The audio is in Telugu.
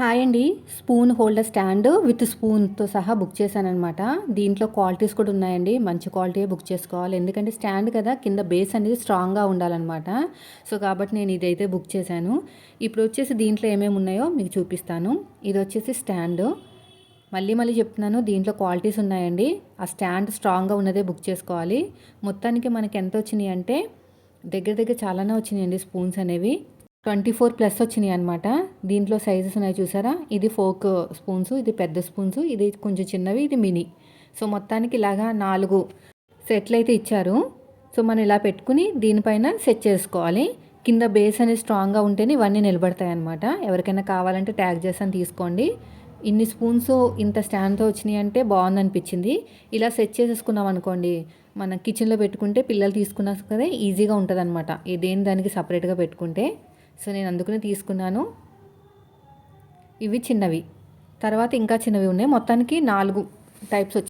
హాయ్ అండి. స్పూన్ హోల్డర్ స్టాండ్ విత్ స్పూన్తో సహా బుక్ చేశానమాట దీంట్లో క్వాలిటీస్ కూడా ఉన్నాయండి. మంచి క్వాలిటీ బుక్ చేసుకోవాలి. ఎందుకంటే స్టాండ్ కదా కింద బేస్ అనేది స్ట్రాంగ్గా ఉండాలన్నమాట. సో కాబట్టి నేను ఇదైతే బుక్ చేశాను. ఇప్పుడు వచ్చేసి దీంట్లో ఏమేమి ఉన్నాయో మీకు చూపిస్తాను. ఇది వచ్చేసి స్టాండ్ మళ్ళీ మళ్ళీ చెప్తున్నాను దీంట్లో క్వాలిటీస్ ఉన్నాయండి. ఆ స్టాండ్ స్ట్రాంగ్గా ఉన్నదే బుక్ చేసుకోవాలి. మొత్తానికి మనకి ఎంత వచ్చినాయి అంటే దగ్గర దగ్గర చాలానే వచ్చినాయండి స్పూన్స్ అనేవి. ట్వంటీ ఫోర్ ప్లస్ వచ్చినాయి అనమాట దీంట్లో సైజెస్ ఉన్నాయి చూసారా? ఇది ఫోక్ స్పూన్స్ ఇది పెద్ద స్పూన్స్ ఇది కొంచెం చిన్నవి ఇది మినీ. సో మొత్తానికి ఇలాగా నాలుగు సెట్లు అయితే ఇచ్చారు. సో మనం ఇలా పెట్టుకుని దీనిపైన సెట్ చేసుకోవాలి. కింద బేస్ అనేది స్ట్రాంగ్గా ఉంటేనే ఇవన్నీ నిలబడతాయి అనమాట ఎవరికైనా కావాలంటే ట్యాగ్ చేసాను తీసుకోండి. ఇన్ని స్పూన్స్ ఇంత స్టాండ్తో వచ్చినాయి అంటే బాగుంది అనిపించింది. ఇలా సెట్ చేసేసుకున్నాం అనుకోండి మన కిచెన్లో పెట్టుకుంటే పిల్లలు తీసుకున్నా కదా ఈజీగా ఉంటుంది అనమాట దేని దానికి సపరేట్గా పెట్టుకుంటే. సో నేను అందుకనే తీసుకున్నాను. ఇవి చిన్నవి. తర్వాత ఇంకా చిన్నవి ఉన్నాయి. మొత్తానికి నాలుగు టైప్స్ వచ్చి